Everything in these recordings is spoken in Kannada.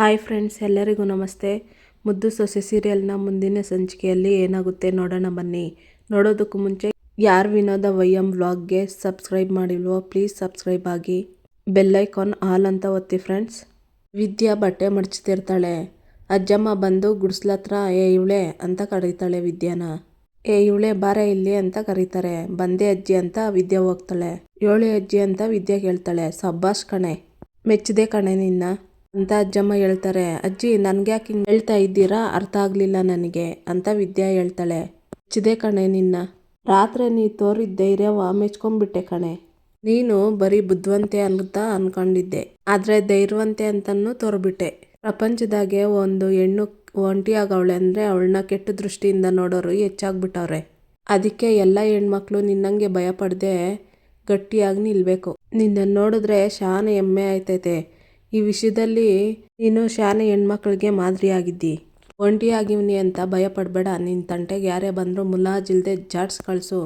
ಹಾಯ್ ಫ್ರೆಂಡ್ಸ್, ಎಲ್ಲರಿಗೂ ನಮಸ್ತೆ. ಮುದ್ದು ಸೊಸೆ ಸೀರಿಯಲ್ನ ಮುಂದಿನ ಸಂಚಿಕೆಯಲ್ಲಿ ಏನಾಗುತ್ತೆ ನೋಡೋಣ ಬನ್ನಿ. ನೋಡೋದಕ್ಕೂ ಮುಂಚೆ, ಯಾರು ವಿನೋದ ವೈಎಂ ವ್ಲಾಗ್ಗೆ ಸಬ್ಸ್ಕ್ರೈಬ್ ಮಾಡಿಲ್ವೋ, ಪ್ಲೀಸ್ ಸಬ್ಸ್ಕ್ರೈಬ್ ಆಗಿ. ಬೆಲ್ಲೈಕಾನ್ ಆಲ್ ಅಂತ ಒತ್ತಿ ಫ್ರೆಂಡ್ಸ್. ವಿದ್ಯಾ ಬಟ್ಟೆ ಮಡಚ್ತಿರ್ತಾಳೆ. ಅಜ್ಜಮ್ಮ ಬಂದು ಗುಡ್ಸ್ಲತ್ರ, ಏ ಇವಳೆ ಅಂತ ಕರೀತಾಳೆ ವಿದ್ಯಾನ. ಏ ಇವಳೆ, ಬಾರೆ ಇಲ್ಲಿ ಅಂತ ಕರೀತಾರೆ. ಬಂದೆ ಅಜ್ಜಿ ಅಂತ ವಿದ್ಯಾ ಹೋಗ್ತಾಳೆ. ಏಳು ಅಜ್ಜಿ ಅಂತ ವಿದ್ಯಾ ಕೇಳ್ತಾಳೆ. ಸಬ್ಬಾಷ್ ಕಣೆ, ಮೆಚ್ಚದೆ ಕಣೆ ನಿನ್ನ. ಅಂತ ಅಜ್ಜಮ್ಮ ಹೇಳ್ತಾರೆ, ಅಜ್ಜಿ, ನನ್ಗ್ಯಾಕೆ ಹಿಂಗೆ ಹೇಳ್ತಾ ಇದ್ದೀರಾ? ಅರ್ಥ ಆಗಲಿಲ್ಲ ನನಗೆ ಅಂತ ವಿದ್ಯಾ ಹೇಳ್ತಾಳೆ. ಹಚ್ಚಿದೆ ಕಣೆ ನಿನ್ನ. ರಾತ್ರಿ ನೀ ತೋರಿದ ಧೈರ್ಯವ ಮೆಚ್ಕೊಂಡ್ಬಿಟ್ಟೆ ಕಣೆ. ನೀನು ಬರೀ ಬುದ್ಧಿವಂತೆ ಅಂತ ಅನ್ಕೊಂಡಿದ್ದೆ. ಆದರೆ ಧೈರ್ಯವಂತೆ ಅಂತನೂ ತೋರ್ಬಿಟ್ಟೆ. ಪ್ರಪಂಚದಾಗೆ ಒಂದು ಹೆಣ್ಣು ಒಂಟಿಯಾಗವಳೆ ಅಂದರೆ ಅವಳನ್ನ ಕೆಟ್ಟ ದೃಷ್ಟಿಯಿಂದ ನೋಡೋರು ಹೆಚ್ಚಾಗ್ಬಿಟ್ಟವ್ರೆ. ಅದಕ್ಕೆ ಎಲ್ಲ ಹೆಣ್ಮಕ್ಳು ನಿನ್ನಂಗೆ ಭಯಪಡದೆ ಗಟ್ಟಿಯಾಗಿ ನಿಲ್ಬೇಕು. ನಿನ್ನನ್ನು ನೋಡಿದ್ರೆ ಶಾನೆ ಹೆಮ್ಮೆ ಆಯ್ತೈತೆ. ಈ ವಿಷಯದಲ್ಲಿ ನೀನು ಶಾನೆ ಹೆಣ್ಮಕ್ಳಿಗೆ ಮಾದರಿಯಾಗಿದ್ದಿ. ಒಂಟಿಯಾಗಿವ್ನಿ ಅಂತ ಭಯ ಪಡಬೇಡ ನಿನ್ನ ತಂಟೆಗೆ ಯಾರೇ ಬಂದರೂ ಮುಲಾಜಿಲ್ದೆ ಜಾಡ್ಸ್ ಕಳಿಸು.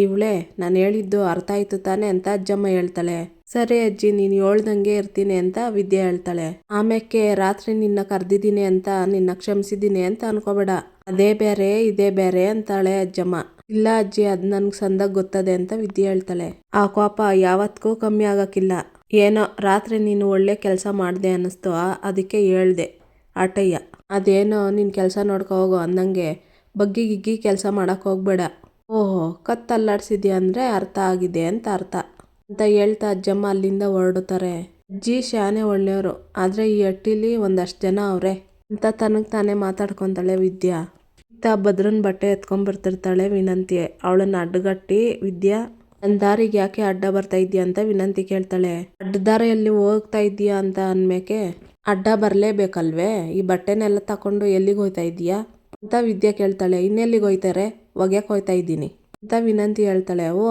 ಇವಳೆ ನಾನು ಹೇಳಿದ್ದು ಅರ್ಥ ಆಯ್ತು ತಾನೆ ಅಂತ ಅಜ್ಜಮ್ಮ ಹೇಳ್ತಾಳೆ. ಸರಿ ಅಜ್ಜಿ, ನೀನು ಹೇಳ್ದಂಗೆ ಇರ್ತೀನಿ ಅಂತ ವಿದ್ಯೆ ಹೇಳ್ತಾಳೆ. ಆಮ್ಯಾಕೆ ರಾತ್ರಿ ನಿನ್ನ ಕರೆದಿದ್ದೀನಿ ಅಂತ ನಿನ್ನ ಕ್ಷಮಿಸಿದ್ದೀನಿ ಅಂತ ಅನ್ಕೋಬೇಡ. ಅದೇ ಬೇರೆ ಇದೇ ಬೇರೆ ಅಂತಾಳೆ ಅಜ್ಜಮ್ಮ. ಇಲ್ಲ ಅಜ್ಜಿ, ಅದು ನನ್ಗೆ ಸಂದಾಗ ಗೊತ್ತದೆ ಅಂತ ವಿದ್ಯೆ ಹೇಳ್ತಾಳೆ. ಆ ಕೋಪ ಯಾವತ್ತಿಗೂ ಕಮ್ಮಿ ಆಗಕ್ಕಿಲ್ಲ. ಏನೋ, ರಾತ್ರಿ ನೀನು ಒಳ್ಳೆ ಕೆಲಸ ಮಾಡಿದೆ ಅನ್ನಿಸ್ತು ಅದಕ್ಕೆ ಹೇಳ್ದೆ, ಆಟಯ್ಯ. ಅದೇನೋ ನಿನ್ನ ಕೆಲಸ ನೋಡ್ಕೊ ಹೋಗೋ ಅಂದಂಗೆ ಬಗ್ಗಿ ಗಿಗ್ಗಿ ಕೆಲಸ ಮಾಡೋಕ್ಕೆ ಹೋಗ್ಬೇಡ. ಓಹೋ, ಕತ್ತಲ್ಲಾಡ್ಸಿದ್ಯಾ ಅಂದರೆ ಅರ್ಥ ಆಗಿದೆ ಅಂತ ಅರ್ಥ. ಅಂತ ಹೇಳ್ತಾ ಅಜ್ಜಮ್ಮ ಅಲ್ಲಿಂದ ಹೊರಡುತ್ತಾರೆ. ಅಜ್ಜಿ ಶಾನೆ ಒಳ್ಳೆಯವರು, ಆದರೆ ಈ ಹಟ್ಟಿಲಿ ಒಂದಷ್ಟು ಜನ ಅವರೇ. ಅಂತ ತನಗೆ ತಾನೇ ಮಾತಾಡ್ಕೊತಾಳೆ ವಿದ್ಯಾ. ಇಂಥ ಭದ್ರನ ಬಟ್ಟೆ ಎತ್ಕೊಂಡ್ಬರ್ತಿರ್ತಾಳೆ ವಿನಂತಿ ಅವಳನ್ನು ಅಡ್ಡಗಟ್ಟಿ ವಿದ್ಯಾ ನನ್ನ ದಾರಿಗೆ ಯಾಕೆ ಅಡ್ಡ ಬರ್ತಾ ಇದ್ದೀಯ ಅಂತ ವಿನಂತಿ ಕೇಳ್ತಾಳೆ. ಅಡ್ಡ ದಾರಿಯಲ್ಲಿ ಹೋಗ್ತಾ ಇದೀಯಾ ಅಂತ ಅನ್ಮೇಕೆ, ಅಡ್ಡ ಬರಲೇಬೇಕಲ್ವೇ? ಈ ಬಟ್ಟೆನೆಲ್ಲ ತಕೊಂಡು ಎಲ್ಲಿಗೆ ಹೋಯ್ತಾ ಇದೀಯಾ ಅಂತ ವಿದ್ಯಾ ಕೇಳ್ತಾಳೆ. ಇನ್ನೆಲ್ಲಿಗೆ ಹೋಯ್ತಾರೆ ಒಗ್ಯಕ್ಕೆ ಹೋಯ್ತಾ ಇದ್ದೀನಿ. ಅಂತ ವಿನಂತಿ ಹೇಳ್ತಾಳೆ. ಓ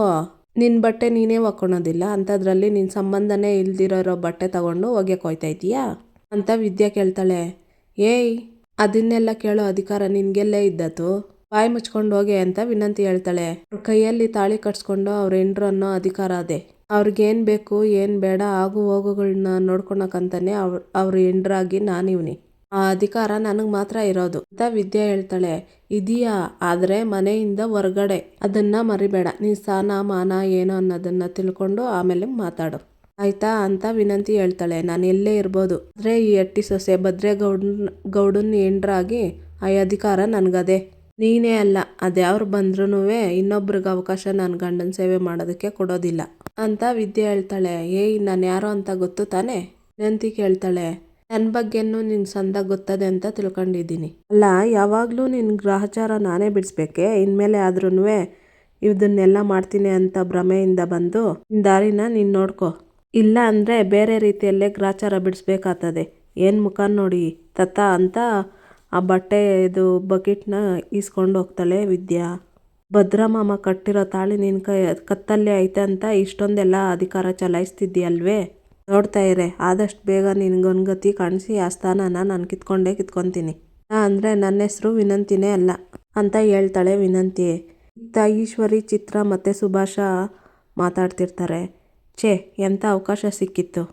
ನಿನ್ನ ಬಟ್ಟೆ ನೀನೇ ಒಕ್ಕೊಳೋದಿಲ್ಲ? ಅಂಥದ್ರಲ್ಲಿ ನಿನ್ನ ಸಂಬಂಧನೇ ಇಲ್ದಿರೋ ಬಟ್ಟೆ ತಗೊಂಡು ಒಗ್ಯಕ್ಕೆ ಹೋಯ್ತಾ ಇದೀಯಾ ಅಂತ ವಿದ್ಯಾ ಕೇಳ್ತಾಳೆ. ಏಯ್, ಅದನ್ನೆಲ್ಲ ಕೇಳೋ ಅಧಿಕಾರ ನಿನಗೆಲ್ಲೇ ಇದ್ದತು ಬಾಯಿ ಮುಚ್ಕೊಂಡು ಹೋಗಿ ಅಂತ ವಿನಂತಿ ಹೇಳ್ತಾಳೆ. ಅವ್ರ ಕೈಯಲ್ಲಿ ತಾಳಿ ಕಟ್ಸ್ಕೊಂಡು ಅವ್ರ ಹೆಂಡ್ರು ಅನ್ನೋ ಅಧಿಕಾರ ಅದೇ. ಅವ್ರಿಗೇನು ಬೇಕು, ಏನು ಬೇಡ, ಆಗು ಹೋಗುಗಳನ್ನ ನೋಡ್ಕೊಳಕಂತಾನೆ ಅವ್ರ ಅವ್ರ ಹೆಂಡ್ರಾಗಿ ನಾನಿವ್ನಿ ಆ ಅಧಿಕಾರ ನನಗೆ ಮಾತ್ರ ಇರೋದು ಅಂತ ವಿದ್ಯಾ ಹೇಳ್ತಾಳೆ. ಇದೀಯಾ, ಆದರೆ ಮನೆಯಿಂದ ಹೊರ್ಗಡೆ. ಅದನ್ನ ಮರಿಬೇಡ. ನೀ ಸ್ಥಾನ ಮಾನ, ಏನು ಅನ್ನೋದನ್ನ ತಿಳ್ಕೊಂಡು ಆಮೇಲೆ ಮಾತಾಡು. ಆಯ್ತಾ ಅಂತ ವಿನಂತಿ ಹೇಳ್ತಾಳೆ. ನಾನು ಎಲ್ಲೇ ಇರ್ಬೋದು. ಆದರೆ ಈ ಅಟ್ಟಿ ಸೊಸೆ ಭದ್ರೇಗೌಡನ್, ಗೌಡನ್ ಹೆಂಡ್ರಾಗಿ ಆ ಅಧಿಕಾರ ನನಗದೆ. ನೀನೇ ಅಲ್ಲ ಅದ್ಯಾವ್ರು ಬಂದ್ರೂ ಇನ್ನೊಬ್ರಿಗೆ ಅವಕಾಶ ನನ್ನ ಗಂಡನ ಸೇವೆ ಮಾಡೋದಕ್ಕೆ ಕೊಡೋದಿಲ್ಲ. ಅಂತ ವಿದ್ಯೆ ಹೇಳ್ತಾಳೆ. ಏಯ್ ನಾನು ಯಾರೋ ಅಂತ ಗೊತ್ತು ತಾನೇ? ನೆಂತಿ ಕೇಳ್ತಾಳೆ. ನನ್ನ ಬಗ್ಗೆನೂ ನಿನ್ ಸಂದ ಗೊತ್ತದೆ ಅಂತ ತಿಳ್ಕೊಂಡಿದ್ದೀನಿ. ಅಲ್ಲ, ಯಾವಾಗಲೂ ನಿನ್ನ ಗ್ರಹಚಾರ ನಾನೇ ಬಿಡಿಸ್ಬೇಕೆ? ಇನ್ಮೇಲೆ ಆದ್ರೂ ಇದನ್ನೆಲ್ಲ ಮಾಡ್ತೀನಿ ಅಂತ ಭ್ರಮೆಯಿಂದ ಬಂದು ದಾರಿನ ನೀನು ನೋಡ್ಕೊ. ಇಲ್ಲ ಅಂದರೆ ಬೇರೆ ರೀತಿಯಲ್ಲೇ ಗ್ರಾಚಾರ ಬಿಡಿಸ್ಬೇಕಾಗ್ತದೆ. ಏನು ಮುಖ ನೋಡಿ ತತ್ತ ಅಂತ ಆ ಬಟ್ಟೆ ಇದು ಬಕೆಟ್ನ ಈಸ್ಕೊಂಡು ಹೋಗ್ತಾಳೆ ವಿದ್ಯಾ. ಭದ್ರಮಾಮ ಕಟ್ಟಿರೋ ತಾಳಿ ನಿನ್ನ ಕೈ ಕತ್ತಲ್ಲೇ ಐತೆ ಅಂತ ಇಷ್ಟೊಂದೆಲ್ಲ ಅಧಿಕಾರ ಚಲಾಯಿಸ್ತಿದ್ದೀಯಲ್ವೇ? ನೋಡ್ತಾ ಇರೆ, ಆದಷ್ಟು ಬೇಗ ನಿನಗೊಂದ್ಗತಿ ಕಾಣಿಸಿ ಆ ಸ್ಥಾನನ ನಾನು ಕಿತ್ಕೊಂಡೇ ಕಿತ್ಕೊತೀನಿ. ಅಂದರೆ ನನ್ನ ಹೆಸರು ವಿನಂತಿನೇ ಅಲ್ಲ ಅಂತ ಹೇಳ್ತಾಳೆ ವಿನಂತಿ ಇತ್ತ ಈಶ್ವರಿ, ಚಿತ್ರ ಮತ್ತು ಸುಭಾಷ ಮಾತಾಡ್ತಿರ್ತಾರೆ. ಛೇ ಎಂಥ ಅವಕಾಶ ಸಿಕ್ಕಿತ್ತು.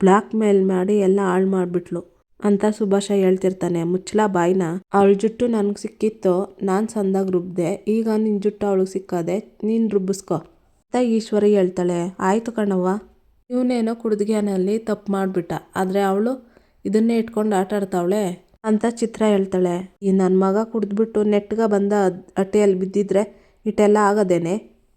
ಬ್ಲ್ಯಾಕ್ ಮೇಲ್ ಮಾಡಿ ಎಲ್ಲ ಹಾಳು ಮಾಡಿಬಿಟ್ಲು. ಅಂತ ಸುಭಾಷ ಹೇಳ್ತಿರ್ತಾನೆ. ಮುಚ್ಚಲ ಬಾಯ್ನ? ಅವಳ ಜುಟ್ಟು ನನಗೆ ಸಿಕ್ಕಿತ್ತು. ನಾನು ಸಂದಾಗ ರುಬ್ದೆ. ಈಗ ನಿನ್ನ ಜುಟ್ಟು ಅವಳಿಗೆ ಸಿಕ್ಕದೆ. ನೀನು ರುಬ್ಬಿಸ್ಕೊ. ಅಂತ ಈಶ್ವರಿ ಹೇಳ್ತಾಳೆ. ಆಯಿತು ಕಣವ್ವ. ಇವನೇನೋ ಕುಡ್ದಿಗೆನಲ್ಲಿ ತಪ್ಪು ಮಾಡಿಬಿಟ್ಟ. ಆದರೆ ಅವಳು ಇದನ್ನೇ ಇಟ್ಕೊಂಡು ಆಟ ಆಡ್ತಾವಳೆ? ಅಂತ ಚಿತ್ರ ಹೇಳ್ತಾಳೆ. ಈ ನನ್ನ ಮಗ ಕುಡಿದ್ಬಿಟ್ಟು ನೆಟ್ಗ ಬಂದ ಅಟ್ಟೆಯಲ್ಲಿ ಬಿದ್ದಿದ್ರೆ ಇಟ್ಟೆಲ್ಲ ಆಗದೇನೆ?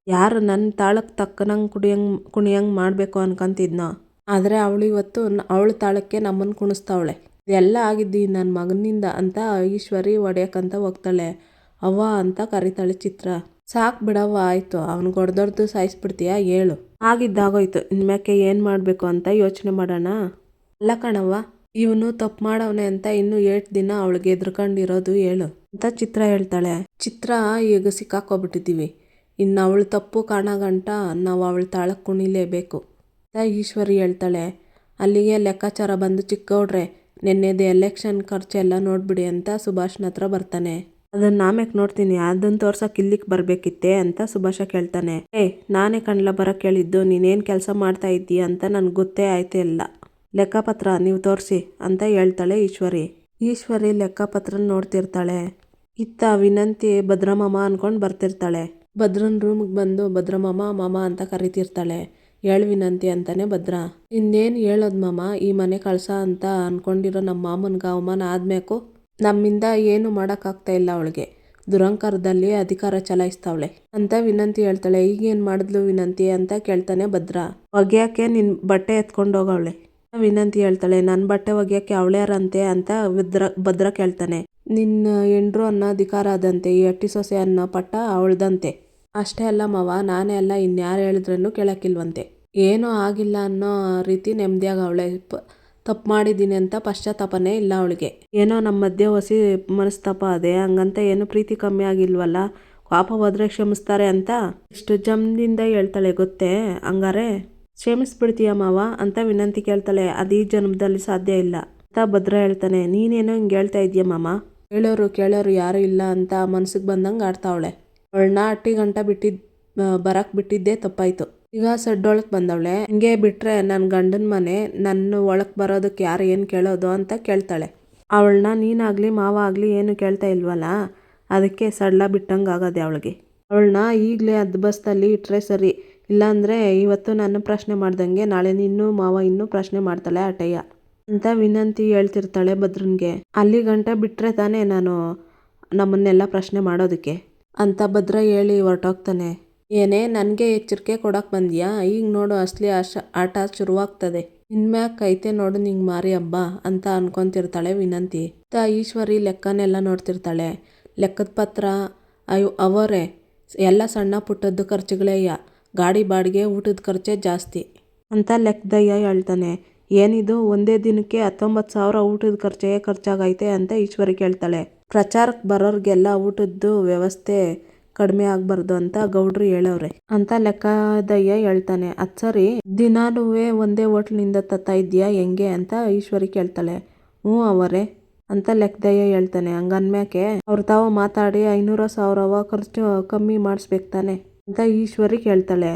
ಯಾರು ನನ್ನ ತಾಳಕ್ಕೆ ತಕ್ಕನಂಗೆ ಕುಡಿಯಂಗೆ, ಕುಣಿಯಂಗೆ ಮಾಡಬೇಕು ಅನ್ಕೊಂತಿದ್ನೋ? ಆದರೆ ಅವಳು ಇವತ್ತು ಅವಳ ತಾಳಕ್ಕೆ ನಮ್ಮನ್ನು ಕುಣಿಸ್ತಾವಳೆ. ಇದೆಲ್ಲ ಆಗಿದ್ದು ನನ್ನ ಮಗನಿಂದ ಅಂತ ಈಶ್ವರಿ ಹೊಡ್ಯಕ್ಕಂತ ಹೋಗ್ತಾಳೆ. ಅವ್ವ ಅಂತ ಕರಿತಾಳೆ ಚಿತ್ರ. ಸಾಕು ಬಿಡವ್ವ, ಆಯಿತು. ಅವ್ನಿಗೆ ಹೊಡೆದೊಡ್ದು ಸಾಯಿಸ್ಬಿಡ್ತೀಯ ಹೇಳು. ಆಗಿದ್ದಾಗೋಯ್ತು. ಇನ್ಮ್ಯಾಕೆ ಏನು ಮಾಡಬೇಕು ಅಂತ ಯೋಚನೆ ಮಾಡೋಣ? ಅಲ್ಲ ಕಣವ್ವ, ಇವನು ತಪ್ಪು ಮಾಡವನೆ ಅಂತ ಇನ್ನು ಏಟ್ ದಿನ ಅವಳಿಗೆ ಎದ್ರಕೊಂಡಿರೋದು ಹೇಳು ಅಂತ ಚಿತ್ರ ಹೇಳ್ತಾಳೆ. ಚಿತ್ರ, ಈಗ ಸಿಕ್ಕಾಕೊಬಿಟ್ಟಿದ್ದೀವಿ ಇನ್ನು ಅವಳು ತಪ್ಪು ಕಾಣಗಂಟ ನಾವು ಅವಳ ತಾಳಕ್ಕೆ ಕುಣಿಲೇಬೇಕು ಅಂತ ಈಶ್ವರಿ ಹೇಳ್ತಾಳೆ. ಅಲ್ಲಿಗೆ ಲೆಕ್ಕಾಚಾರ ಬಂದು ಚಿಕ್ಕವ್ರೆ ನೆನ್ನೆದು ಎಲೆಕ್ಷನ್ ಖರ್ಚೆಲ್ಲ ನೋಡ್ಬಿಡಿ ಅಂತ ಸುಭಾಷ್ನ ಹತ್ರ ಬರ್ತಾನೆ. ಅದನ್ನ ಆಮ್ಯಾಕೆ ನೋಡ್ತೀನಿ? ಅದನ್ನ ತೋರ್ಸಕ್ ಇಲ್ಲಿಗೆ ಬರಬೇಕಿತ್ತೆ ಅಂತ ಸುಭಾಷ ಕೇಳ್ತಾನೆ. ಏ, ನಾನೇ ಕಣ್ಲ ಬರಕ್ ಹೇಳಿದ್ದು ನೀನೇನ್ ಕೆಲಸ ಮಾಡ್ತಾ ಇದ್ದೀಯ ಅಂತ ನನಗೆ ಗೊತ್ತೇ ಆಯ್ತೇ ಇಲ್ಲ. ಲೆಕ್ಕಪತ್ರ ನೀವು ತೋರಿಸಿ ಅಂತ ಹೇಳ್ತಾಳೆ ಈಶ್ವರಿ. ಈಶ್ವರಿ ಲೆಕ್ಕಪತ್ರ ನೋಡ್ತಿರ್ತಾಳೆ. ಇತ್ತ ವಿನಂತಿ ಭದ್ರಮಾಮ ಅನ್ಕೊಂಡು ಬರ್ತಿರ್ತಾಳೆ. ಭದ್ರನ್ ರೂಮ್ಗೆ ಬಂದು ಭದ್ರಮಾಮ, ಮಾಮ ಅಂತ ಕರಿತಿರ್ತಾಳೆ. ಹೇಳ್ ವಿನಂತಿ ಅಂತಾನೆ ಭದ್ರ. ಇನ್ನೇನು ಹೇಳೋದು ಮಾಮ, ಈ ಮನೆ ಕಳ್ಸ ಅಂತ ಅನ್ಕೊಂಡಿರೋ ನಮ್ಮ ಮಾಮನ್ಗೆ ಅವಮಾನ ಆದ್ಮೇಕು ನಮ್ಮಿಂದ ಏನು ಮಾಡೋಕ್ಕಾಗ್ತಾ ಇಲ್ಲ ಅವಳಿಗೆ. ದುರಂಕಾರದಲ್ಲಿ ಅಧಿಕಾರ ಚಲಾಯಿಸ್ತಾವಳೆ. ಅಂತ ವಿನಂತಿ ಹೇಳ್ತಾಳೆ. ಈಗೇನು ಮಾಡಿದ್ಲು ವಿನಂತಿ ಅಂತ ಕೇಳ್ತಾನೆ ಭದ್ರ. ಒಗೆಯೋಕೆ ನಿನ್ ಬಟ್ಟೆ ಎತ್ಕೊಂಡು ಹೋಗವಳೆ? ವಿನಂತಿ ಹೇಳ್ತಾಳೆ. ನನ್ನ ಬಟ್ಟೆ ಒಗ್ಯಕ್ಕೆ ಅವಳ್ಯಾರಂತೆ ಅಂತ ಭದ್ರ ಭದ್ರ ಕೇಳ್ತಾನೆ. ನಿನ್ನ ಹೆಂಡ್ರು ಅನ್ನೋ ಅಧಿಕಾರ ಆದಂತೆ ಈ ಅಟ್ಟಿ ಸೊಸೆ ಅನ್ನೋ ಪಟ್ಟ ಅವಳ್ದಂತೆ. ಅಷ್ಟೇ ಅಲ್ಲ ಮಾವ, ನಾನೇ ಅಲ್ಲ, ಇನ್ಯಾರು ಹೇಳಿದ್ರೂ ಕೇಳಕ್ಕಿಲ್ವಂತೆ. ಏನೂ ಆಗಿಲ್ಲ ಅನ್ನೋ ರೀತಿ ನೆಮ್ಮದಿಯಾಗಿ ಅವಳೆ ತಪ್ಪು ಮಾಡಿದ್ದೀನಿ ಅಂತ ಪಶ್ಚಾತ್ತಾಪನೇ ಇಲ್ಲ ಅವಳಿಗೆ. ಏನೋ ನಮ್ಮ ಮಧ್ಯೆ ಹೊಸಿ ಮನಸ್ತಾಪ ಅದೇ, ಹಂಗಂತ ಏನು ಪ್ರೀತಿ ಕಮ್ಮಿ ಆಗಿಲ್ವಲ್ಲ? ಪಾಪ ಹೋದ್ರೆ ಕ್ಷಮಿಸ್ತಾರೆ ಅಂತ? ಇಷ್ಟು ಜಮ್ದಿಂದ ಹೇಳ್ತಾಳೆ ಗೊತ್ತೇ? ಹಂಗಾರೆ, ಕ್ಷಮಿಸ್ಬಿಡ್ತೀಯ ಮಾವ? ಅಂತ ವಿನಂತಿ ಕೇಳ್ತಾಳೆ. ಅದೀ ಜನ್ಮದಲ್ಲಿ ಸಾಧ್ಯ ಇಲ್ಲ. ಅಂತ ಭದ್ರ ಹೇಳ್ತಾನೆ. ನೀನೇನೋ ಹಿಂಗೆ ಹೇಳ್ತಾ ಇದೀಯ ಮಾಮ? ಹೇಳೋರು ಕೇಳೋರು ಯಾರು ಇಲ್ಲ ಅಂತ ಮನ್ಸಿಗೆ ಬಂದಂಗೆ ಆಡ್ತಾವಳೆ. ಅವಳನ್ನ ಅಟ್ಟಿ ಗಂಟ ಬಿಟ್ಟಿದ್ ಬರಕ್ ಬಿಟ್ಟಿದ್ದೇ ತಪ್ಪಾಯ್ತು. ಈಗ ಸಡ್ಡೊಳಕ್ ಬಂದವಳೆ. ಹಿಂಗೆ ಬಿಟ್ರೆ ನನ್ನ ಗಂಡನ ಮನೆ, ನನ್ನ ಒಳಕ್ ಬರೋದಕ್ಕೆ ಯಾರು ಏನು ಕೇಳೋದು ಅಂತ ಕೇಳ್ತಾಳೆ. ಅವಳನ್ನ ನೀನಾಗ್ಲಿ ಮಾವ ಆಗಲಿ ಏನು ಕೇಳ್ತಾ ಇಲ್ವಲ್ಲ? ಅದಕ್ಕೆ ಸಡ್ಲ ಬಿಟ್ಟಂಗೆ ಆಗದೆ ಅವಳಿಗೆ. ಅವಳನ್ನ ಈಗಲೇ ಅದ್ ಬಸ್ತಲ್ಲಿ ಇಟ್ಟರೆ ಸರಿ. ಇಲ್ಲಾಂದರೆ ಇವತ್ತು ನಾನು ಪ್ರಶ್ನೆ ಮಾಡ್ದಂಗೆ ನಾಳೆ ನಿನ್ನೂ ಮಾವ ಇನ್ನೂ ಪ್ರಶ್ನೆ ಮಾಡ್ತಾಳೆ ಅಟಯ್ಯ. ಅಂತ ವಿನಂತಿ ಹೇಳ್ತಿರ್ತಾಳೆ ಭದ್ರನ್ಗೆ. ಅಲ್ಲಿ ಗಂಟ ಬಿಟ್ಟರೆ ತಾನೇ ನಾನು ನಮ್ಮನ್ನೆಲ್ಲ ಪ್ರಶ್ನೆ ಮಾಡೋದಕ್ಕೆ? ಅಂತ ಭದ್ರ ಹೇಳಿ ಹೊರಟೋಗ್ತಾನೆ. ಏನೇ ನನಗೆ ಎಚ್ಚರಿಕೆ ಕೊಡಕ್ಕೆ ಬಂದಿಯಾ? ಈಗ ನೋಡು ಅಸಲಿ ಆಶ, ಆಟ ಶುರುವಾಗ್ತದೆ. ಇನ್ಮ್ಯಾಕ್ ಕೈತೆ ನೋಡು ನಿಂಗೆ ಮಾರಿ ಹಬ್ಬ ಅಂತ ಅನ್ಕೊಂತಿರ್ತಾಳೆ ವಿನಂತಿ. ತ ಈಶ್ವರಿ ಲೆಕ್ಕನೆಲ್ಲ ನೋಡ್ತಿರ್ತಾಳೆ. ಲೆಕ್ಕದ ಪತ್ರ ಅಯ್ಯೋ ಅವರೇ. ಎಲ್ಲ ಸಣ್ಣ ಪುಟ್ಟದ್ದು ಖರ್ಚುಗಳೇಯ ಗಾಡಿ ಬಾಡಿಗೆ ಊಟದ ಖರ್ಚೇ ಜಾಸ್ತಿ. ಅಂತ ಲೆಕ್ಕದಯ್ಯ ಹೇಳ್ತಾನೆ. ಏನಿದು? ಒಂದೇ ದಿನಕ್ಕೆ ಹತ್ತೊಂಬತ್ತು ಸಾವಿರ ಊಟದ ಖರ್ಚೇ ಖರ್ಚಾಗೈತೆ ಅಂತ ಈಶ್ವರಿ ಕೇಳ್ತಾಳೆ. ಪ್ರಚಾರಕ್ಕೆ ಬರೋರಿಗೆಲ್ಲ ಊಟದ್ದು ವ್ಯವಸ್ಥೆ ಕಡಿಮೆ ಆಗ್ಬಾರ್ದು ಅಂತ ಗೌಡ್ರು ಹೇಳವ್ರೆ. ಅಂತ ಲೆಕ್ಕದಯ್ಯ ಹೇಳ್ತಾನೆ. ಅದ್ ಸರಿ ದಿನಾಲೂ ಒಂದೇ ಹೋಟ್ಲಿನಿಂದ ತತ್ತಾ ಇದೆಯಾ ಹೆಂಗೆ ಅಂತ ಈಶ್ವರಿ ಕೇಳ್ತಾಳೆ. ಹ್ಞೂ ಅವರೇ, ಅಂತ ಲೆಕ್ಕದಯ್ಯ ಹೇಳ್ತಾನೆ. ಹಂಗನ್ಮ್ಯಾಕೆ? ಅವ್ರ ತಾವು ಮಾತಾಡಿ ಐನೂರ ಸಾವಿರವ ಖರ್ಚು ಕಮ್ಮಿ ಮಾಡಿಸ್ಬೇಕು ತಾನೆ, ಅಂತ ಈಶ್ವರಿ ಕೇಳ್ತಾಳೆ.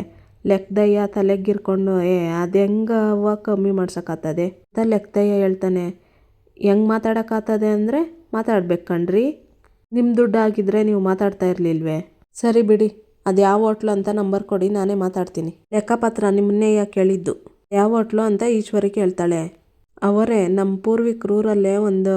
ಲೆಕ್ಕದಯ್ಯ ತಲೆಗಿರ್ಕೊಂಡು ಏ, ಅದು ಹೆಂಗವ್ವ ಕಮ್ಮಿ ಮಾಡ್ಸೋಕ್ಕಾಗ್ತದೆ ಅಂತ ಲೆಕ್ಕದಯ್ಯ ಹೇಳ್ತಾನೆ. ಹೆಂಗೆ ಮಾತಾಡೋಕ್ಕಾಗ್ತದೆ ಅಂದರೆ ಮಾತಾಡ್ಬೇಕು ಕಣ್ರಿ. ನಿಮ್ಮ ದುಡ್ಡು ಆಗಿದ್ರೆ ನೀವು ಮಾತಾಡ್ತಾ ಇರಲಿಲ್ವೇ? ಸರಿ ಬಿಡಿ, ಅದು ಯಾವ ಹೋಟ್ಲು ಅಂತ ನಂಬರ್ ಕೊಡಿ, ನಾನೇ ಮಾತಾಡ್ತೀನಿ. ಲೆಕ್ಕಪತ್ರ ನಿಮ್ಮನ್ನೇ ಯಾಕೆ ಕೇಳಿದ್ದು. ಯಾವ ಹೋಟ್ಲು ಅಂತ ಈಶ್ವರಿ ಕೇಳ್ತಾಳೆ. ಅವರೇ ನಮ್ಮ ಪೂರ್ವಿಕ ರೂರಲ್ಲೇ ಒಂದು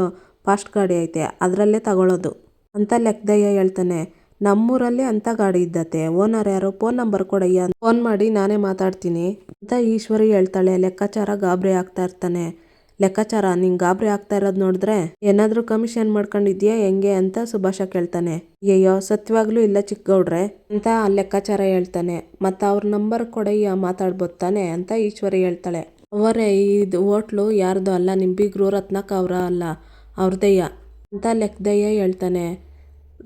ಫಾಸ್ಟ್ ಗಾಡಿ ಐತೆ, ಅದರಲ್ಲೇ ತಗೊಳ್ಳೋದು ಅಂತ ಲೆಕ್ಕದಯ್ಯ ಹೇಳ್ತಾನೆ. ನಮ್ಮೂರಲ್ಲಿ ಅಂಥ ಗಾಡಿ ಇದ್ದತೆ ಓನರ್ ಯಾರು ಫೋನ್ ನಂಬರ್ ಕೊಡಯ್ಯ ಫೋನ್ ಮಾಡಿ ನಾನೇ ಮಾತಾಡ್ತೀನಿ ಅಂತ ಈಶ್ವರಿ ಹೇಳ್ತಾಳೆ. ಲೆಕ್ಕಾಚಾರ ಗಾಬರಿ ಆಗ್ತಾ ಇರ್ತಾನೆ. ಲೆಕ್ಕಾಚಾರ ನಿಂಗೆ ಗಾಬರಿ ಆಗ್ತಾ ಇರೋದು ನೋಡಿದ್ರೆ ಏನಾದರೂ ಕಮಿಷನ್ ಮಾಡ್ಕೊಂಡಿದ್ಯಾ ಹೆಂಗೆ ಅಂತ ಸುಭಾಷ ಕೇಳ್ತಾನೆ. ಅಯ್ಯೋ ಸತ್ಯವಾಗ್ಲೂ ಇಲ್ಲ ಚಿಕ್ಕಗೌಡ್ರೆ, ಅಂತ ಲೆಕ್ಕಾಚಾರ ಹೇಳ್ತಾನೆ. ಮತ್ತು ಅವ್ರ ನಂಬರ್ ಕೊಡಯ್ಯ ಮಾತಾಡ್ಬೋದು ತಾನೆ ಅಂತ ಈಶ್ವರಿ ಹೇಳ್ತಾಳೆ. ಅವರೇ, ಇದು ಹೋಟ್ಲು ಯಾರ್ದು ಅಲ್ಲ ನಿಮ್ಮ ಬೀಗ್ರು ರತ್ನಕ್ಕ ಅವರ ಅಲ್ಲ, ಅವ್ರದಯ್ಯ ಅಂತ ಲೆಕ್ಕದಯ್ಯ ಹೇಳ್ತಾನೆ.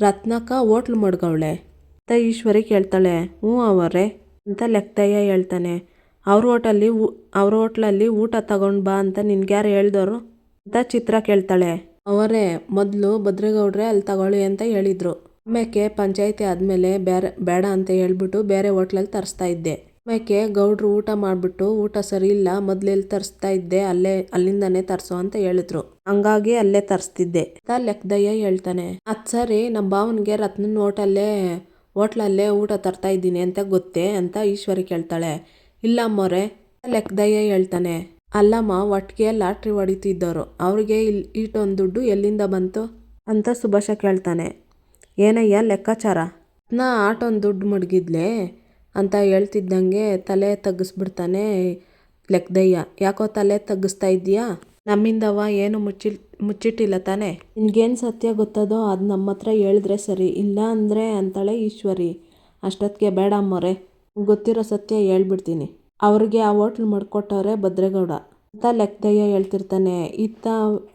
ರತ್ನಕ್ಕ ಹೋಟ್ಲು ಮಡ್ಗವಳೆ ಅಂತ ಈಶ್ವರಿ ಕೇಳ್ತಾಳೆ. ಹ್ಞೂ ಅವರೇ, ಅಂತ ಲೆಕ್ಕದಯ್ಯ ಹೇಳ್ತಾನೆ. ಅವ್ರ ಹೋಟಲ್ಲಿ ಅವ್ರ ಹೋಟ್ಲಲ್ಲಿ ಊಟ ತಗೊಂಡು ಬಾ ಅಂತ ನಿನ್ಗ್ಯಾರು ಹೇಳ್ದೋರು ಅಂತ ಚಿತ್ರ ಕೇಳ್ತಾಳೆ. ಅವರೇ, ಮೊದಲು ಭದ್ರೇಗೌಡ್ರೆ ಅಲ್ಲಿ ತಗೊಳ್ಳಿ ಅಂತ ಹೇಳಿದ್ರು. ಅಮ್ಮಕ್ಕೆ ಪಂಚಾಯತಿ ಆದಮೇಲೆ ಬೇರೆ ಬೇಡ ಅಂತ ಹೇಳ್ಬಿಟ್ಟು ಬೇರೆ ಹೋಟ್ಲಲ್ಲಿ ತರಿಸ್ತಾ ಇದ್ದೆ. ಆಮೇಲೆ ಗೌಡ್ರು ಊಟ ಮಾಡಿಬಿಟ್ಟು, ಊಟ ಸರಿ ಇಲ್ಲ ಮೊದಲೆಲ್ಲಿ ತರಿಸ್ತಾ ಇದ್ದೆ, ಅಲ್ಲೇ, ಅಲ್ಲಿಂದನೇ ತರಿಸು ಅಂತ ಹೇಳಿದ್ರು. ಹಂಗಾಗಿ ಅಲ್ಲೇ ತರಿಸ್ತಿದ್ದೆ ಅಂತ ಲೆಕ್ಕದಯ್ಯ ಹೇಳ್ತಾನೆ. ಅದು ಸರಿ ನಮ್ಮ ಭಾವನಿಗೆ ರತ್ನನ ಹೋಟಲ್ಲೇ, ಹೋಟ್ಲಲ್ಲೇ ಊಟ ತರ್ತಾ ಇದ್ದೀನಿ ಅಂತ ಗೊತ್ತೇ ಅಂತ ಈಶ್ವರಿ ಕೇಳ್ತಾಳೆ. ಇಲ್ಲ ಮೊರೆ ಲೆಕ್ಕದಯ್ಯ ಹೇಳ್ತಾನೆ. ಅಲ್ಲಮ್ಮ ಒಟ್ಟಿಗೆ ಲಾಟ್ರಿ ಹೊಡಿತಿದ್ದವರು ಅವ್ರಿಗೆ ಇಲ್ಲಿ ಇಷ್ಟೊಂದು ದುಡ್ಡು ಎಲ್ಲಿಂದ ಬಂತು? ಅಂತ ಸುಭಾಷ ಕೇಳ್ತಾನೆ. ಏನಯ್ಯ ಲೆಕ್ಕಾಚಾರ? ನಾ ಆಟೊಂದು ದುಡ್ಡು ಮಡಗಿದ್ಲೆ? ಅಂತ ಹೇಳ್ತಿದ್ದಂಗೆ ತಲೆ ತಗ್ಗಿಸ್ಬಿಡ್ತಾನೆ ಲೆಕ್ಕದಯ್ಯ ಯಾಕೋ ತಲೆ ತಗ್ಗಿಸ್ತಾ ಇದ್ದೀಯಾ? ನಮ್ಮಿಂದವ ಏನು ಮುಚ್ಚಿ ಮುಚ್ಚಿಟ್ಟಿಲ್ಲ ತಾನೆ? ನಿನ್ಗೇನು ಸತ್ಯ ಗೊತ್ತದೋ ಅದು ನಮ್ಮ ಹತ್ರ ಹೇಳಿದ್ರೆ ಸರಿ, ಇಲ್ಲ ಅಂದರೆ ಅಂತಾಳೆ ಈಶ್ವರಿ. ಅಷ್ಟೊತ್ತಿಗೆ ಬೇಡ ಅಮ್ಮೋರೆ ಗೊತ್ತಿರೋ ಸತ್ಯ ಹೇಳ್ಬಿಡ್ತೀನಿ. ಅವ್ರಿಗೆ ಆ ಹೋಟ್ಲ್ ಮಾಡಿಕೊಟ್ಟವ್ರೆ ಭದ್ರೇಗೌಡ. ಅಂತ ಲೆಕ್ಕದಯ್ಯ ಹೇಳ್ತಿರ್ತಾನೆ. ಇತ್ತ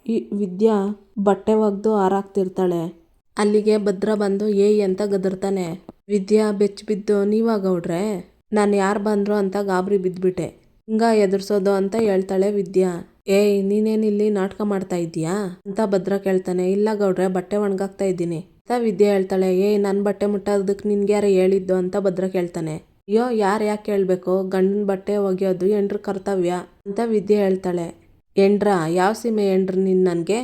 ಈ ವಿದ್ಯಾ ಬಟ್ಟೆ ಒಗ್ದು ಹಾರಾಕ್ತಿರ್ತಾಳೆ. ಅಲ್ಲಿಗೆ ಭದ್ರ ಬಂದು ಏಯ್ ಅಂತ ಗದರ್ತಾನೆ? ವಿದ್ಯಾ ಬೆಚ್ಚಿಬಿದ್ದು ನೀವಾ ಗೌಡ್ರೆ? ನಾನು ಯಾರು ಬಂದರು ಅಂತ ಗಾಬರಿ ಬಿದ್ದುಬಿಟ್ಟೆ ಹಿಂಗ ಎದುರ್ಸೋದು ಅಂತ ಹೇಳ್ತಾಳೆ ವಿದ್ಯಾ. ಏಯ್ ನೀನೇನಿಲ್ಲಿ ನಾಟಕ ಮಾಡ್ತಾ ಇದ್ದೀಯಾ? ಅಂತ ಭದ್ರ ಕೇಳ್ತಾನೆ. ಇಲ್ಲ ಗೌಡ್ರೆ, ಬಟ್ಟೆ ಒಣಗಾಕ್ತಾ ಇದ್ದೀನಿ. ಅಂತ ವಿದ್ಯಾ ಹೇಳ್ತಾಳೆ. ಏಯ್ ನನ್ನ ಬಟ್ಟೆ ಮುಟ್ಟೋದಕ್ಕೆ ನಿನ್ಗ್ಯಾರ ಹೇಳಿದ್ದು? ಅಂತ ಭದ್ರ ಕೇಳ್ತಾನೆ. ಅಯ್ಯೋ, ಯಾರು ಯಾಕೆ ಹೇಳ್ಬೇಕು? ಗಂಡನ ಬಟ್ಟೆ ಒಗೆಯೋದು ಹೆಂಡ್ರ ಕರ್ತವ್ಯ ಅಂತ ವಿದ್ಯೆ ಹೇಳ್ತಾಳೆ. ಎಂಡ್ರ ಯಾವ ಸೀಮೆ ಎಂಡ್ರು ನೀನು ನನಗೆ?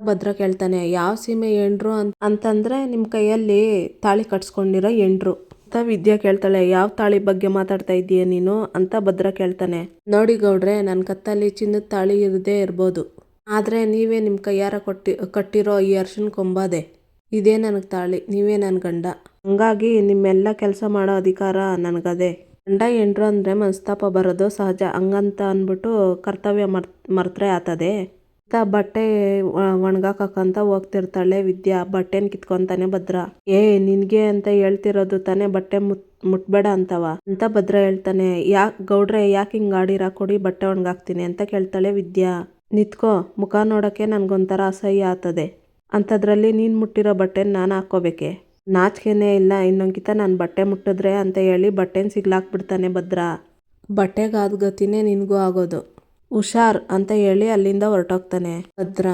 ಭದ್ರ ಕೇಳ್ತಾನೆ. ಯಾವ ಸೀಮೆ ಎಂಡ್ರು ಅಂತ ಅಂತಂದರೆ ನಿಮ್ಮ ಕೈಯಲ್ಲಿ ತಾಳಿ ಕಟ್ಸ್ಕೊಂಡಿರೋ ಎಂಡ್ರು ಅಂತ ವಿದ್ಯಾ ಕೇಳ್ತಾಳೆ. ಯಾವ ತಾಳಿ ಬಗ್ಗೆ ಮಾತಾಡ್ತಾ ಇದ್ದೀಯ ನೀನು? ಅಂತ ಭದ್ರ ಕೇಳ್ತಾನೆ. ನೋಡಿ ಗೌಡ್ರೆ ನನ್ನ ಕತ್ತಲ್ಲಿ ಚಿನ್ನದ ತಾಳಿ ಇರದೇ ಇರ್ಬೋದು. ಆದರೆ ನೀವೇ ನಿಮ್ಮ ಕೈಯಾರ ಕೊಟ್ಟಿ, ಕಟ್ಟಿರೋ ಈ ಅರ್ಶಿನ ಕೊಂಬಾದೆ. ಇದೇ ನನಗೆ ತಾಳಿ, ನೀವೇ ನನ್ನ ಗಂಡ. ಹಂಗಾಗಿ ನಿಮ್ಮೆಲ್ಲ ಕೆಲಸ ಮಾಡೋ ಅಧಿಕಾರ ನನಗದೆ. ಗಂಡ ಎಂಟ್ರು ಅಂದರೆ ಮನಸ್ತಾಪ ಬರೋದು ಸಹಜ. ಹಂಗಂತ ಅಂದ್ಬಿಟ್ಟು ಕರ್ತವ್ಯ ಮರ್, ಮರ್ತರೆ ಆತದೆ. ಅಂತ ಬಟ್ಟೆ ಒಣಗಾಕಂತ ಹೋಗ್ತಿರ್ತಾಳೆ ವಿದ್ಯಾ. ಬಟ್ಟೆನ ಕಿತ್ಕೊಂತಾನೆ ಭದ್ರ. ಏ, ನಿನ್ಗೆ ಅಂತ ಹೇಳ್ತಿರೋದು ತಾನೇ ಬಟ್ಟೆ ಮುತ್, ಮುಟ್ಬೇಡ ಅಂತವ. ಅಂತ ಭದ್ರ ಹೇಳ್ತಾನೆ. ಯಾಕೆ ಗೌಡ್ರೆ, ಯಾಕೆ ಹಿಂಗೆ ಆಡಿರ? ಕೊಡಿ ಬಟ್ಟೆ ಒಣಗಾಕ್ತೀನಿ ಅಂತ ಕೇಳ್ತಾಳೆ ವಿದ್ಯಾ. ನಿತ್ಕೋ, ಮುಖ ನೋಡೋಕ್ಕೆ ನನಗೊಂಥರ ಅಸಹ್ಯ ಆಗ್ತದೆ ಅಂಥದ್ರಲ್ಲಿ ನೀನು ಮುಟ್ಟಿರೋ ಬಟ್ಟೆನ ನಾನು ಹಾಕ್ಕೋಬೇಕೆ ನಾಚಿಕೆನೇ ಇಲ್ಲ ಇನ್ನೊಂಕಿತ ನಾನು ಬಟ್ಟೆ ಮುಟ್ಟಿದ್ರೆ ಅಂತ ಹೇಳಿ ಬಟ್ಟೆನ ಸಿಗ್ಲಾಕ್ಬಿಡ್ತಾನೆ ಭದ್ರ. ಬಟ್ಟೆಗಾದ ಗತಿನೇ ನಿನಗೂ ಆಗೋದು. ಹುಷಾರ್ ಅಂತ ಹೇಳಿ ಅಲ್ಲಿಂದ ಹೊರಟೋಗ್ತಾನೆ ಭದ್ರ.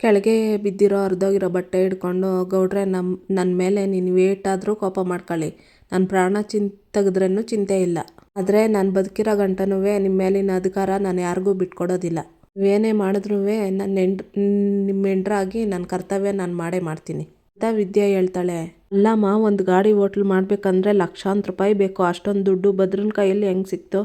ಕೆಳಗೆ ಬಿದ್ದಿರೋ ಅರ್ಧೋಗಿರೋ ಬಟ್ಟೆ ಹಿಡ್ಕೊಂಡು ಗೌಡ್ರೆ ನಮ್ಮ ನನ್ನ ಮೇಲೆ ನೀನು ವೇಟಾದರೂ ಕೋಪ ಮಾಡ್ಕೊಳ್ಳಿ. ನನ್ನ ಪ್ರಾಣ ಚಿನ್ ತೆಗೆದ್ರೂ ಚಿಂತೆ ಇಲ್ಲ. ಆದರೆ ನಾನು ಬದುಕಿರೋ ಗಂಟನೂ ನಿಮ್ಮ ಮೇಲಿನ ಅಧಿಕಾರ ನಾನು ಯಾರಿಗೂ ಬಿಟ್ಕೊಡೋದಿಲ್ಲ. ಏನೇ ಮಾಡಿದ್ರೂ ನನ್ನ ಹೆಂಡ್ ನಿಮ್ಮ ಹೆಂಡ್ರಾಗಿ ನನ್ನ ಕರ್ತವ್ಯ ನಾನು ಮಾಡೇ ಮಾಡ್ತೀನಿ. ಅಂತ ವಿದ್ಯಾ ಹೇಳ್ತಾಳೆ. ಅಲ್ಲಮ್ಮ ಒಂದು ಗಾಡಿ ಹೋಟ್ಲ್ ಮಾಡಬೇಕಂದ್ರೆ ಲಕ್ಷಾಂತರ ರೂಪಾಯಿ ಬೇಕು. ಅಷ್ಟೊಂದು ದುಡ್ಡು ಭದ್ರನ ಕೈಯಲ್ಲಿ ಹೆಂಗೆ ಸಿಕ್ತು?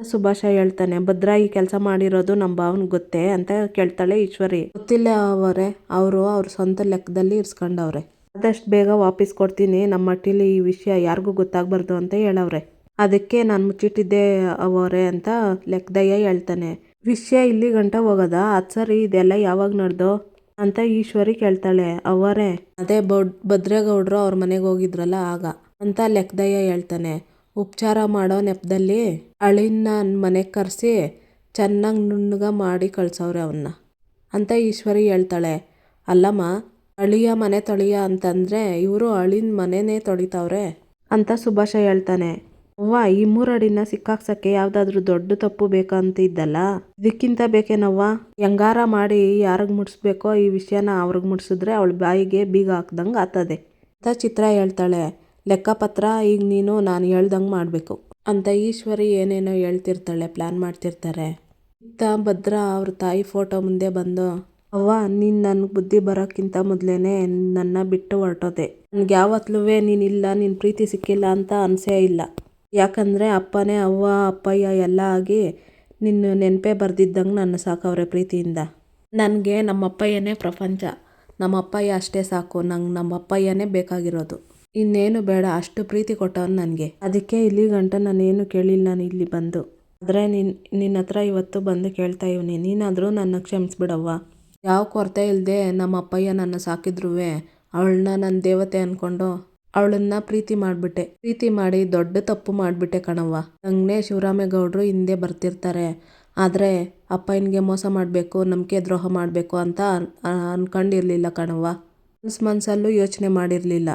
ಸುಭಾಷ ಹೇಳ್ತಾನೆ, ಭದ್ರಾಗಿ ಕೆಲಸ ಮಾಡಿರೋದು ನಮ್ಮ ಭಾವನ ಗೊತ್ತೇ ಅಂತ ಕೇಳ್ತಾಳೆ ಈಶ್ವರಿ. ಗೊತ್ತಿಲ್ಲ ಅವರೇ, ಅವರು ಅವ್ರ ಸ್ವಂತ ಲೆಕ್ಕದಲ್ಲಿ ಇರ್ಸ್ಕೊಂಡವ್ರೆ. ಆದಷ್ಟು ಬೇಗ ವಾಪಸ್ ಕೊಡ್ತೀನಿ ನಮ್ಮ ಮಟ್ಟಿಲಿ ಈ ವಿಷಯ ಯಾರಿಗೂ ಗೊತ್ತಾಗಬಾರ್ದು ಅಂತ ಹೇಳವ್ರೆ. ಅದಕ್ಕೆ ನಾನು ಮುಚ್ಚಿಟ್ಟಿದ್ದೆ ಅವರೇ ಅಂತ ಲೆಕ್ಕದಯ್ಯ ಹೇಳ್ತಾನೆ. ವಿಷಯ ಇಲ್ಲಿ ಗಂಟ ಹೋಗದ. ಅದು ಸರಿ, ಇದೆಲ್ಲ ಯಾವಾಗ ನಡೆದೋ? ಅಂತ ಈಶ್ವರಿ ಕೇಳ್ತಾಳೆ. ಅವರೇ ಅದೇ ಬೊಡ್, ಭದ್ರೇಗೌಡರು ಅವ್ರ ಮನೆಗೆ ಹೋಗಿದ್ರಲ್ಲ ಆಗ. ಅಂತ ಲೆಕ್ಕದಯ್ಯ ಹೇಳ್ತಾನೆ. ಉಪಚಾರ ಮಾಡೋ ನೆಪದಲ್ಲಿ ಅಳಿನ ಮನೆಗೆ ಕರೆಸಿ ಚೆನ್ನಾಗಿ ನುಣ್ಣಗ ಮಾಡಿ ಕಳ್ಸವ್ರೆ ಅವನ್ನ ಅಂತ ಈಶ್ವರಿ ಹೇಳ್ತಾಳೆ. ಅಲ್ಲಮ್ಮ, ಅಳಿಯ ಮನೆ ತೊಳಿಯ ಅಂತಂದರೆ ಇವರು ಅಳಿನ ಮನೆನೇ ತೊಳಿತಾವ್ರೆ? ಅಂತ ಸುಭಾಷ ಹೇಳ್ತಾನೆ. ಅವ್ವ, ಈ ಮೂರಡಿನ ಸಿಕ್ಕಾಕ್ಸಕ್ಕೆ ಯಾವುದಾದ್ರೂ ದೊಡ್ಡ ತಪ್ಪು ಬೇಕಂತಿದ್ದಲ್ಲ ಇದಕ್ಕಿಂತ ಬೇಕೇನವ್ವ? ಹೆಂಗಾರ ಮಾಡಿ ಯಾರಿಗೆ ಮುಟ್ಸ್ಬೇಕೋ ಈ ವಿಷಯನ ಅವ್ರಿಗೆ ಮುಟ್ಸಿದ್ರೆ ಅವಳ ಬಾಯಿಗೆ ಬೀಗ ಹಾಕ್ದಂಗೆ ಆತದೆ. ಅಂತ ಚಿತ್ರ ಹೇಳ್ತಾಳೆ. ಲೆಕ್ಕಪತ್ರ, ಈಗ ನೀನು ನಾನು ಹೇಳ್ದಂಗೆ ಮಾಡಬೇಕು. ಅಂತ ಈಶ್ವರಿ ಏನೇನೋ ಹೇಳ್ತಿರ್ತಾಳೆ ಪ್ಲ್ಯಾನ್ ಮಾಡ್ತಿರ್ತಾರೆ. ಇತ್ತ ಭದ್ರ ಅವ್ರ ತಾಯಿ ಫೋಟೋ ಮುಂದೆ ಬಂದು, ಅವ್ವ, ನೀನು ನನಗೆ ಬುದ್ಧಿ ಬರೋಕ್ಕಿಂತ ಮೊದಲೇನೆ ನನ್ನ ಬಿಟ್ಟು ಹೊರಟೋದೆ. ನನಗೆ ಯಾವತ್ತಲೂ ನೀನಿಲ್ಲ ನಿನ್ನ ಪ್ರೀತಿ ಸಿಕ್ಕಿಲ್ಲ ಅಂತ ಅನಿಸೇ ಇಲ್ಲ. ಯಾಕಂದರೆ ಅಪ್ಪನೇ, ಅವ್ವ, ಅಪ್ಪಯ್ಯ ಎಲ್ಲ ಆಗಿ ನಿನ್ನ ನೆನಪೇ ಬರ್ದಿದ್ದಂಗೆ ನನ್ನ ಸಾಕವ್ರೆ ಪ್ರೀತಿಯಿಂದ. ನನಗೆ ನಮ್ಮ ಅಪ್ಪಯ್ಯನೇ ಪ್ರಪಂಚ. ನಮ್ಮ ಅಪ್ಪಯ್ಯ ಅಷ್ಟೇ ಸಾಕು. ನಂಗೆ ನಮ್ಮ ಅಪ್ಪಯ್ಯನೇ ಬೇಕಾಗಿರೋದು. ಇನ್ನೇನು ಬೇಡ, ಅಷ್ಟು ಪ್ರೀತಿ ಕೊಟ್ಟವನು ನನಗೆ. ಅದಕ್ಕೆ ಇಲ್ಲಿ ಗಂಟ ನಾನೇನು ಕೇಳಿಲ್ಲ ನಾನು ಇಲ್ಲಿ ಬಂದು. ಆದರೆ ನಿನ್ನ ನಿನ್ನ ಹತ್ರ ಇವತ್ತು ಬಂದು ಕೇಳ್ತಾ ಇವ್ನಿ. ನೀನಾದರೂ ನನ್ನ ಕ್ಷಮಿಸ್ಬಿಡವ್ವ. ಯಾವ ಕೊರತೆ ಇಲ್ಲದೆ ನಮ್ಮ ಅಪ್ಪಯ್ಯ ನನ್ನ ಸಾಕಿದ್ರೂ ಅವಳನ್ನ ನನ್ನ ದೇವತೆ ಅಂದ್ಕೊಂಡು ಅವಳನ್ನ ಪ್ರೀತಿ ಮಾಡಿಬಿಟ್ಟೆ. ಪ್ರೀತಿ ಮಾಡಿ ದೊಡ್ಡ ತಪ್ಪು ಮಾಡಿಬಿಟ್ಟೆ ಕಣವ್ವ. ನಂಗೆ ಶಿವರಾಮೇಗೌಡರು ಹಿಂದೆ ಬರ್ತಿರ್ತಾರೆ. ಆದರೆ ಅಪ್ಪಯ್ಯನಿಗೆ ಮೋಸ ಮಾಡಬೇಕು, ನಂಬಿಕೆ ದ್ರೋಹ ಮಾಡಬೇಕು ಅಂತ ಅನ್ಕೊಂಡಿರಲಿಲ್ಲ ಕಣವ್ವ. ಮನ್ಸು ಮನಸ್ಸಲ್ಲೂ ಯೋಚನೆ ಮಾಡಿರಲಿಲ್ಲ.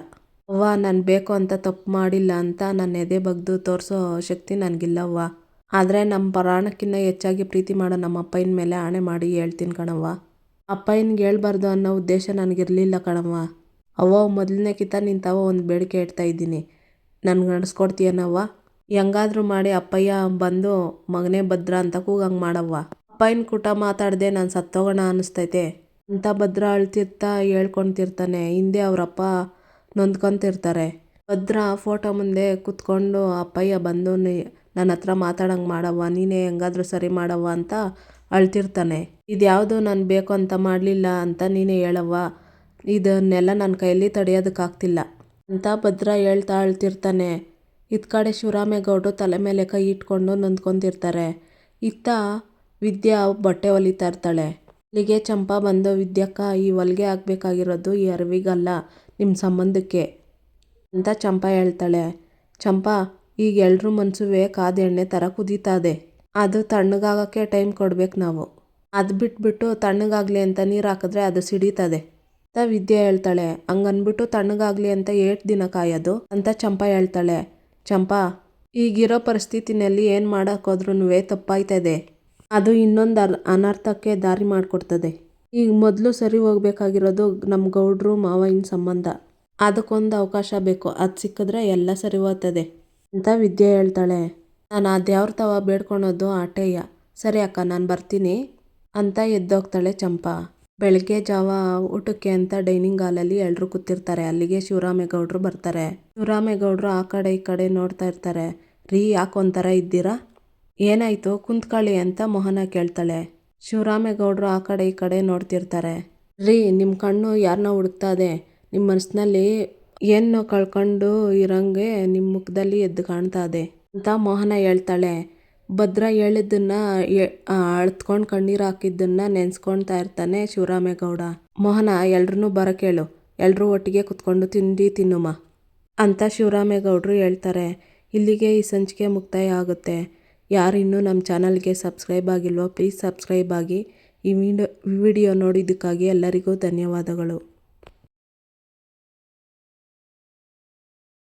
ಅವ್ವ, ನಾನು ಬೇಕು ಅಂತ ತಪ್ಪು ಮಾಡಿಲ್ಲ ಅಂತ ನನ್ನ ಎದೆ ಬಗ್ದು ತೋರಿಸೋ ಶಕ್ತಿ ನನಗಿಲ್ಲವ್ವ. ಆದರೆ ನಮ್ಮ ಪ್ರಾಣಕ್ಕಿಂತ ಹೆಚ್ಚಾಗಿ ಪ್ರೀತಿ ಮಾಡೋ ನಮ್ಮ ಅಪ್ಪಯ್ಯನ ಮೇಲೆ ಆಣೆ ಮಾಡಿ ಹೇಳ್ತೀನಿ ಕಣವ್ವ. ಅಪ್ಪಯ್ಯನಿಗೆ ಹೇಳ್ಬಾರ್ದು ಅನ್ನೋ ಉದ್ದೇಶ ನನಗಿರಲಿಲ್ಲ ಕಣವ್ವ. ಅವ್ವ, ಮೊದಲನೇಕಿತ ನಿಂತವ ಒಂದು ಬೇಡಿಕೆ ಇಡ್ತಾ ಇದ್ದೀನಿ. ನನಗೆ ನಡೆಸ್ಕೊಡ್ತೀಯನವ್ವ? ಹೆಂಗಾದ್ರೂ ಮಾಡಿ ಅಪ್ಪಯ್ಯ ಬಂದು ಮಗನೇ ಭದ್ರ ಅಂತ ಕೂಗಂಗೆ ಮಾಡವ್ವ. ಅಪ್ಪಯ್ಯನ ಕೂಟ ಮಾತಾಡದೆ ನಾನು ಸತ್ತೋಗೋಣ ಅನಿಸ್ತೈತೆ. ಅಂತ ಭದ್ರ ಅಳ್ತಿರ್ತಾ ಹೇಳ್ಕೊತಿರ್ತಾನೆ. ಹಿಂದೆ ಅವರಪ್ಪ ನೊಂದ್ಕೊತಿರ್ತಾರೆ. ಭದ್ರ ಫೋಟೋ ಮುಂದೆ ಕೂತ್ಕೊಂಡು, ಅಪ್ಪಯ್ಯ ಬಂದು ನನ್ನ ಹತ್ರ ಮಾತಾಡಂಗೆ ಮಾಡವ್ವ, ನೀನೇ ಹೆಂಗಾದ್ರೂ ಸರಿ ಮಾಡವ್ವ ಅಂತ ಅಳ್ತಿರ್ತಾನೆ. ಇದ್ಯಾವುದು ನಾನು ಬೇಕು ಅಂತ ಮಾಡಲಿಲ್ಲ ಅಂತ ನೀನೇ ಹೇಳವ್ವ. ಇದನ್ನೆಲ್ಲ ನನ್ನ ಕೈಯಲ್ಲಿ ತಡೆಯೋದಕ್ಕಾಗ್ತಿಲ್ಲ. ಅಂತ ಭದ್ರ ಹೇಳ್ತಾ ಅಳ್ತಿರ್ತಾನೆ. ಇತ್ತ ಕಡೆ ಶಿವರಾಮೇಗೌಡರು ತಲೆ ಮೇಲೆ ಕೈ ಇಟ್ಕೊಂಡು ನೊಂದ್ಕೊತಿರ್ತಾರೆ ಇತ್ತ ವಿದ್ಯಾ ಬಟ್ಟೆ ಹೊಲಿತಾ ಇರ್ತಾಳೆ. ಇಲ್ಲಿಗೆ ಚಂಪಾ ಬಂದು, ವಿದ್ಯಕ್ಕ, ಈ ಹೊಲಿಗೆ ಹಾಕ್ಬೇಕಾಗಿರೋದು ಈ ಅರಿವಿಗಲ್ಲ ನಿಮ್ಮ ಸಂಬಂಧಕ್ಕೆ ಅಂತ ಚಂಪಾ ಹೇಳ್ತಾಳೆ. ಚಂಪಾ, ಈಗ ಎಲ್ರ ಮನಸ್ಸುವೆ ಕಾದ ಎಣ್ಣೆ ಥರ ಕುದೀತಾದೆ ಅದು ತಣ್ಣಗಾಗೋಕ್ಕೆ ಟೈಮ್ ಕೊಡ್ಬೇಕು ನಾವು. ಅದು ಬಿಟ್ಬಿಟ್ಟು ತಣ್ಣಗಾಗಲಿ ಅಂತ ನೀರು ಹಾಕಿದ್ರೆ ಅದು ಸಿಡೀತದೆ ಅಂತ ವಿದ್ಯೆ ಹೇಳ್ತಾಳೆ. ಹಂಗನ್ಬಿಟ್ಟು ತಣ್ಣಗಾಗ್ಲಿ ಅಂತ ಏಟ್ ದಿನ ಕಾಯೋದು ಅಂತ ಚಂಪಾ ಹೇಳ್ತಾಳೆ. ಚಂಪಾ, ಈಗಿರೋ ಪರಿಸ್ಥಿತಿನಲ್ಲಿ ಏನು ಮಾಡೋಕ್ಕೋದ್ರೂ ತಪ್ಪಾಯ್ತದೆ. ಅದು ಇನ್ನೊಂದು ಅನರ್ಥಕ್ಕೆ ದಾರಿ ಮಾಡಿಕೊಡ್ತದೆ. ಈಗ ಮೊದಲು ಸರಿ ಹೋಗ್ಬೇಕಾಗಿರೋದು ನಮ್ಮ ಗೌಡ್ರು ಮಾವಯ್ಯನ ಸಂಬಂಧ. ಅದಕ್ಕೊಂದು ಅವಕಾಶ ಬೇಕು. ಅದು ಸಿಕ್ಕಿದ್ರೆ ಎಲ್ಲ ಸರಿ ಹೋಗ್ತದೆ ಅಂತ ವಿದ್ಯೆ ಹೇಳ್ತಾಳೆ. ನಾನು ಆ ದೇವ್ರ ತವ ಬೇಡ್ಕೊಳೋದು ಆಟೇಯ. ಸರಿ ಅಕ್ಕ, ನಾನು ಬರ್ತೀನಿ ಅಂತ ಎದ್ದೋಗ್ತಾಳೆ ಚಂಪಾ. ಬೆಳಗ್ಗೆ ಜಾವ ಊಟಕ್ಕೆ ಅಂತ ಡೈನಿಂಗ್ ಹಾಲಲ್ಲಿ ಎಲ್ಲರೂ ಕೂತಿರ್ತಾರೆ. ಅಲ್ಲಿಗೆ ಶಿವರಾಮೇಗೌಡರು ಬರ್ತಾರೆ. ಶಿವರಾಮೇಗೌಡರು ಆ ಕಡೆ ಈ ಕಡೆ ನೋಡ್ತಾ ಇರ್ತಾರೆ. ರೀ, ಯಾಕೆ ಒಂಥರ ಇದ್ದೀರಾ? ಏನಾಯಿತು? ಕುಂತ್ಕೊಳ್ಳಿ ಅಂತ ಮೋಹನ ಕೇಳ್ತಾಳೆ. ಶಿವರಾಮೇಗೌಡರು ಆ ಕಡೆ ಈ ಕಡೆ ನೋಡ್ತಿರ್ತಾರೆ. ರೀ ನಿಮ್ಮ ಕಣ್ಣು ಯಾರನ್ನ ಹುಡುಕ್ತಾ ಇದೆ. ನಿಮ್ಮ ಮನಸ್ಸಿನಲ್ಲಿ ಏನು ಕಳ್ಕೊಂಡು ಇರಂಗೆ ನಿಮ್ಮ ಮುಖದಲ್ಲಿ ಎದ್ದು ಕಾಣ್ತಾ ಇದೆ ಅಂತ ಮೋಹನ ಹೇಳ್ತಾಳೆ. ಭದ್ರ ಹೇಳಿದ್ದನ್ನ ಅಳ್ತ್ಕೊಂಡು ಕಣ್ಣೀರು ಹಾಕಿದ್ದನ್ನ ನೆನೆಸ್ಕೊಳ್ತಾ ಇರ್ತಾನೆ ಶಿವರಾಮೇಗೌಡ ಮೋಹನ, ಎಲ್ರನ್ನೂ ಬರಕೇಳು ಎಲ್ಲರೂ ಒಟ್ಟಿಗೆ ಕುತ್ಕೊಂಡು ತಿಂಡಿ ತಿನ್ನುಮ. ಅಂತ ಶಿವರಾಮೇಗೌಡರು ಹೇಳ್ತಾರೆ. ಇಲ್ಲಿಗೆ ಈ ಸಂಚಿಕೆ ಮುಕ್ತಾಯ ಆಗುತ್ತೆ. ಯಾರು ಇನ್ನೂ ನಮ್ಮ ಚಾನಲ್ಗೆ ಸಬ್ಸ್ಕ್ರೈಬ್ ಆಗಿಲ್ವೋ, ಪ್ಲೀಸ್ ಸಬ್ಸ್ಕ್ರೈಬ್ ಆಗಿ ಈ ವಿಡಿಯೋ ವಿಡಿಯೋ ನೋಡಿದ್ದಕ್ಕಾಗಿ ಎಲ್ಲರಿಗೂ ಧನ್ಯವಾದಗಳು.